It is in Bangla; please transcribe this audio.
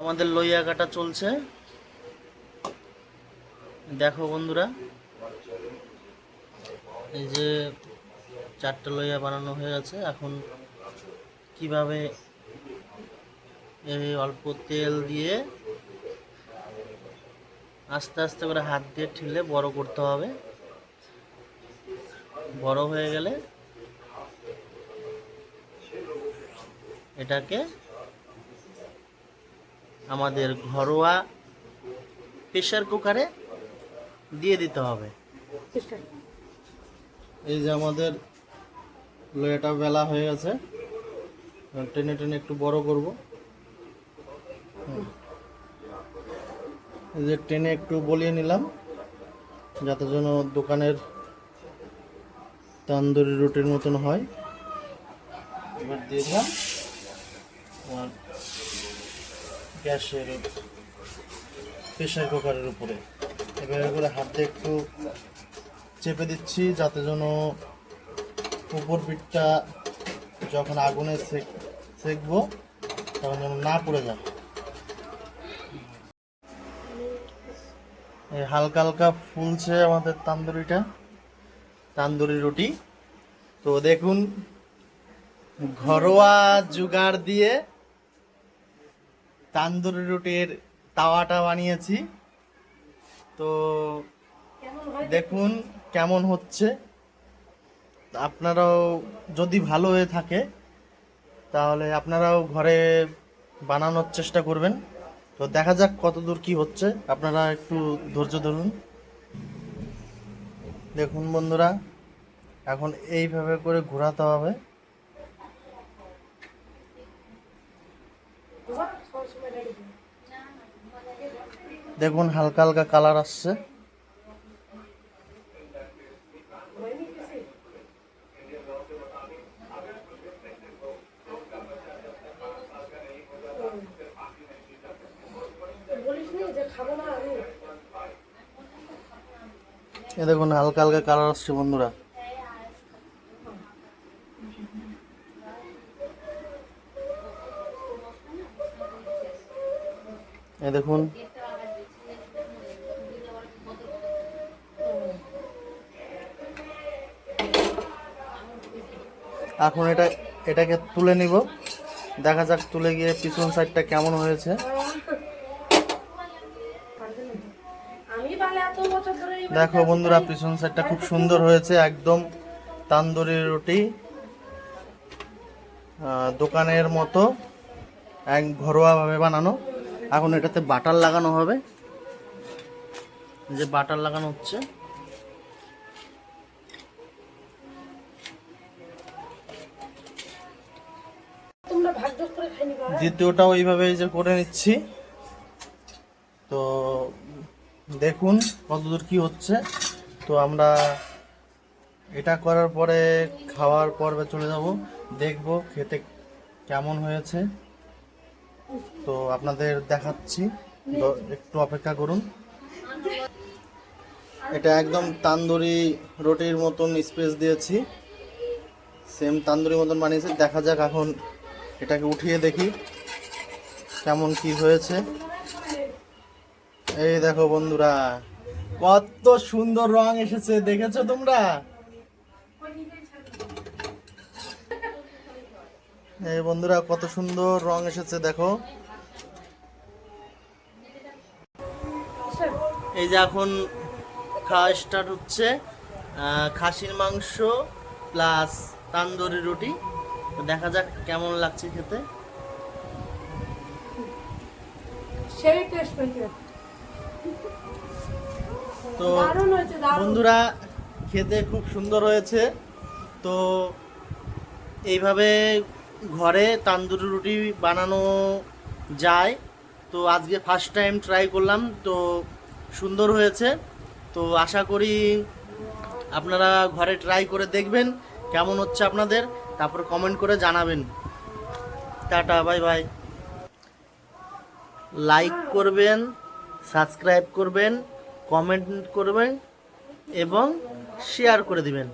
আমাদের লইয়া কাটা চলছে। দেখো বন্ধুরা, এই যে চারটে লইয়া বানানো হয়ে গেছে। এখন কীভাবে এই অল্প তেল দিয়ে আস্তে আস্তে করে হাত দিয়ে ঠেলে বড় করতে হবে। বড় হয়ে গেলে এটাকে আমাদের ঘরোয়া প্রেশার কুকারে দিয়ে দিতে হবে। এই যে আমাদের লোয়াটা বেলা হয়ে গেছে টেনে টেনে একটু বড় করব। এই যে টেনে একটু বলিয়ে নিলাম, যাতে যেন দোকানের তান্দুরি রুটির মতন হয়। এবার দিয়ে দিলাম আমার গ্যাসের প্রেশার কুকারের উপরে। এভাবে করে হাত দিয়ে একটু চেপে দিচ্ছি যাতে যেন উপর পিঠটা যখন আগুনে সেক, সেকবো তখন যেন না পড়ে যায়। হালকা হালকা ফুলছে আমাদের তান্দুরিটা, তান্দুরি রুটি। তো দেখুন, ঘরোয়া জুগাড় দিয়ে তান্দুরি রুটির তাওয়াটা বানিয়েছি। তো দেখুন কেমন হচ্ছে। আপনারাও যদি ভালো হয়ে থাকে, তাহলে আপনারাও ঘরে বানানোর চেষ্টা করবেন। তো দেখা যাক কত দূর কি হচ্ছে। আপনারা একটু ধৈর্য ধরুন। দেখুন বন্ধুরা, এখন এইভাবে করে ঘোরাতে হবে। দেখুন হালকা হালকা কালার আসছে। এ দেখুন হালকা হালকা কালার আসছে বন্ধুরা। এ দেখুন। এখন এটা, এটাকে তুলে নিব। দেখা যাক তুলে গিয়ে পিছন সাইডটা কেমন হয়েছে। দেখো বন্ধুরা, পিছন সাইডটা খুব সুন্দর হয়েছে, একদম তান্দুরি রুটি দোকানের মতো, এক ঘরোয়াভাবে বানানো। এখন এটাতে বাটার লাগানো হবে। যে বাটার লাগানো হচ্ছে। দ্বিতীয়টাও এইভাবে এই যে করে নিচ্ছি। তো দেখুন কতদূর কি হচ্ছে। তো আমরা এটা করার পরে খাওয়ার পর্বে চলে যাব। দেখব খেতে কেমন হয়েছে। তো আপনাদের দেখাচ্ছি। একটু অপেক্ষা করুন। এটা একদম তান্দুরি রুটির মতন স্পেস দিয়েছি। সেম তান্দুরি মতন বানিয়েছি। দেখা যাক এখন এটাকে উঠিয়ে দেখি কেমন কি হয়েছে। এই দেখো বন্ধুরা, কত সুন্দর রং এসেছে, দেখেছ তোমরা? এই বন্ধুরা কত সুন্দর রং এসেছে দেখো। এই যে এখন খাওয়া স্টার্ট হচ্ছে খাসির মাংস প্লাস তান্দুরি রুটি। দেখা যাক কেমন লাগছে খেতে। তো বন্ধুরা খেতে খুব সুন্দর হয়েছে। তো এইভাবে ঘরে তান্দুরি রুটি বানানো যায়। তো আজকে ফার্স্ট টাইম ট্রাই করলাম, তো সুন্দর হয়েছে। তো আশা করি আপনারা ঘরে ট্রাই করে দেখবেন, কেমন হচ্ছে আপনাদের। তারপর কমেন্ট করে জানাবেন। টাটা বাই বাই লাইক করবেন সাবস্ক্রাইব করবেন কমেন্ট করবেন, এবং শেয়ার করে দিবেন।